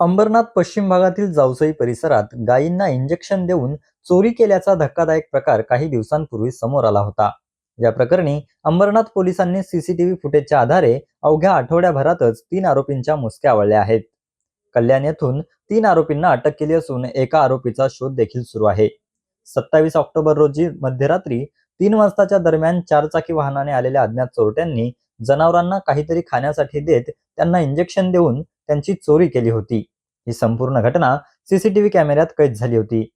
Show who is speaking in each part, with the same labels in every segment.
Speaker 1: अंबरनाथ पश्चिम भागातील जावसई परिसरात गायींना इंजेक्शन देऊन चोरी केल्याचा धक्कादायक प्रकार काही दिवसांपूर्वी समोर आला होता. या प्रकरणी अंबरनाथ पोलिसांनी सीसीटीव्ही फुटेजच्या आधारे अवघ्या आठवड्याभरातच तीन आरोपींच्या मुसक्या आवळल्या आहेत. कल्याण येथून तीन आरोपींना अटक केली असून एका आरोपीचा शोध देखील सुरू आहे. सत्तावीस ऑक्टोबर रोजी मध्यरात्री तीन वाजताच्या दरम्यान चारचाकी वाहनाने आलेल्या अज्ञात चोरट्यांनी जनावरांना काहीतरी खाण्यासाठी देत त्यांना इंजेक्शन देऊन त्यांची चोरी केली होती. ही संपूर्ण घटना सीसीटीव्ही कॅमेऱ्यात कैद झाली होती.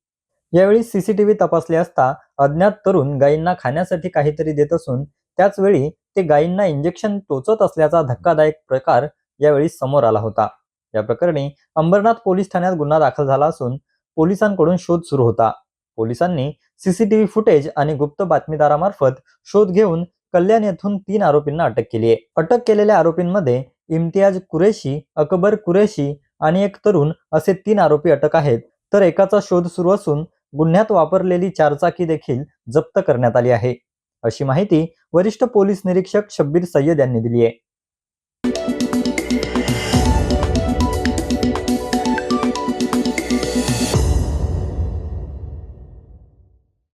Speaker 1: यावेळी सीसीटीव्ही तपासले असता अज्ञात तरुण गायींना खाण्यासाठी काहीतरी देत असून त्याच वेळी ते गायींना इंजेक्शन टोचत असल्याचा धक्कादायक प्रकार यावेळी समोर आला होता. या प्रकरणी अंबरनाथ पोलीस ठाण्यात गुन्हा दाखल झाला असून पोलिसांकडून शोध सुरू होता. पोलिसांनी सीसीटीव्ही फुटेज आणि गुप्त बातमीदारामार्फत शोध घेऊन कल्याण येथून तीन आरोपींना अटक केली आहे. अटक केलेल्या आरोपींमध्ये इम्तियाज कुरेशी अकबर कुरेशी आणि एक तरुण असे तीन आरोपी अटक आहेत. तर एकाचा शोध सुरू असून गुन्ह्यात वापरलेली चारचाकी देखील जप्त करण्यात आली आहे. अशी माहिती वरिष्ठ पोलीस निरीक्षक शब्बीर सय्यद यांनी दिली आहे.